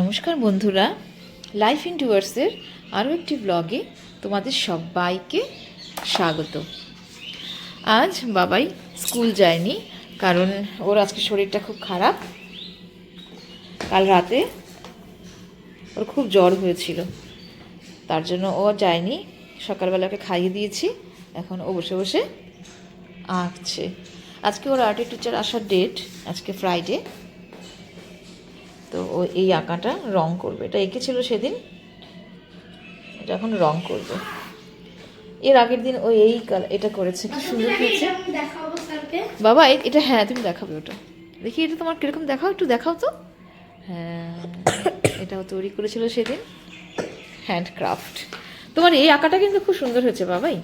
নমস্কার বন্ধুরা life in টুয়ার্সের আরও একটি ব্লগে তোমাদের সবাইকে স্বাগত। আজ বাবাই স্কুল যায়নি, কারণ ওর আজকে শরীরটা খুব খারাপ। কাল রাতে ওর খুব জ্বর হয়েছিল। তার জন্য ও যায়নি, সকালবেলা ওকে খাইয়ে দিয়েছি, এখন ও বসে বসে আঁকছে। আজকে ওর আর্টের টিচার আসার ডেট আজকে ফ্রাইডে তো ও এই আঁকাটা রং করবে। এটা এঁকেছিল সেদিন। এটা এখন রং করবে। এর আগের দিন ও এই এটা করেছে। কি সুন্দর হয়েছে। বাবা এটা হ্যাঁ তুমি দেখাবে ওটা। দেখি এটা তোমার কীরকম দেখাও একটু দেখাও তো। হ্যাঁ এটাও তৈরি করেছিল সেদিন। হ্যান্ডক্রাফট। তোমার এই আঁকাটা কিন্তু খুব সুন্দর হয়েছে বাবাই।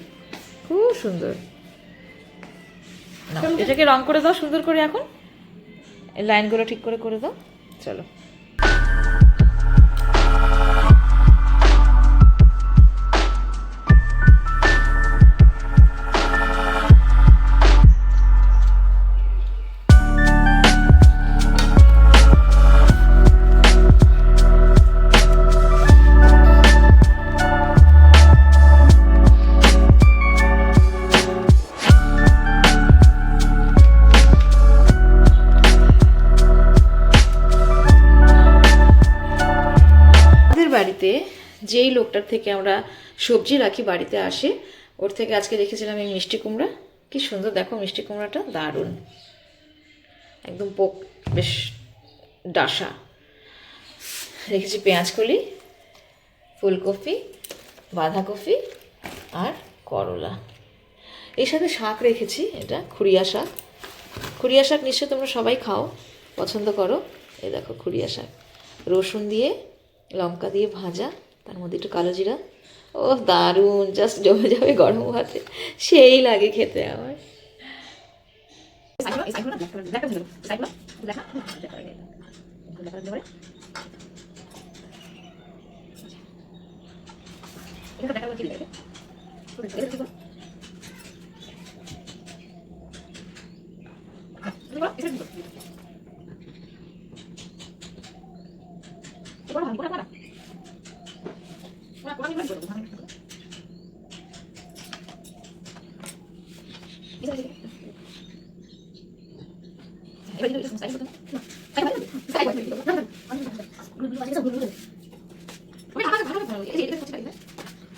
খুব সুন্দর। এটাকে রং করে দাও সুন্দর করে এখন। লাইনগুলো ঠিক করে করে দাও। চলো। বাড়িতে, যেই লোকটার থেকে আমরা সবজি রাখি বাড়িতে আসে, ওর থেকে আজকে রেখেছিলাম এই মিষ্টি কুমড়া। কি সুন্দর, দেখো মিষ্টি কুমড়াটা, দারুণ। একদম পোক, বেশ ডাসা। রেখেছি পেঁয়াজ কলি ফুলকপি, বাঁধাকপি আর করলা। এর সাথে শাক রেখেছি, এটা খুরিয়া শাক। খুরিয়া শাক নিশ্চয়ই তোমরা সবাই খাও, পছন্দ করো। এ দেখো খুরিয়া শাক। রসুন দিয়ে লঙ্কা দিয়ে ভাজা, তার মধ্যে একটু কালো জিরা। ও দারুণ জাস্ট জমে যাবে গরম ভাতে। সেই লাগে খেতে আমার। 이걸로 하는 거라 봐라. 꼬라 꼬라미만 이걸로 하는 거. 이거 이거 이거 좀 사이즈 좀. 아이고 아이고 아이고 이거. 아니 이거 가지고 물물. 우리 나가서 바로 봐요. 이게 이렇게 붙이다 있네.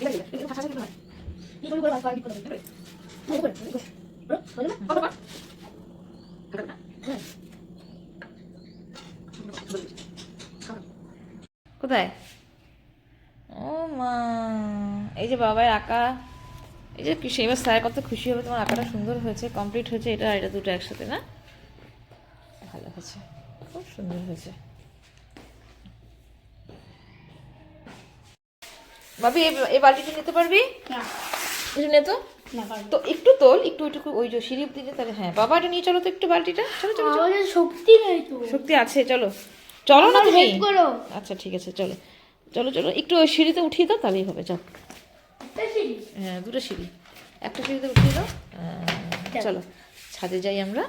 이거 이거 이거 다 사진 봐. 이걸 이걸 와서 알기 거든. 그래. 이거 이거. 어? 맞나? 봐봐 봐. 그러나. 응. কোথায়? ও মা এই যে বাবার আঁকা এই যে এবার স্যার কত খুশি হবে তোমার আঁকাটা সুন্দর হয়েছে কমপ্লিট হয়েছে এটা আর এটা দুটো একসাথে না? ভালো হয়েছে খুব সুন্দর হয়েছে। ভাবি এই- বালতিটা নিতে পারবি? না। তো। তো একটু তোল একটু একটু ওই যে সিঁড়ি যে তাহলে হ্যাঁ বাবা এটা নিয়ে চলো তো একটু বালতিটা। চলো চলো শক্তি নেই তো। শক্তি আছে চলো। চলো না তুমি? আচ্ছা ঠিক আছে চলো। চলো চলো একটু ওই সিঁড়িতে উঠিয়ে দাও তাহলেই হবে চল হ্যাঁ দুটো সিঁড়ি। একটা সিঁড়িতে উঠিয়ে দাও চলো ছাদে যাই আমরা।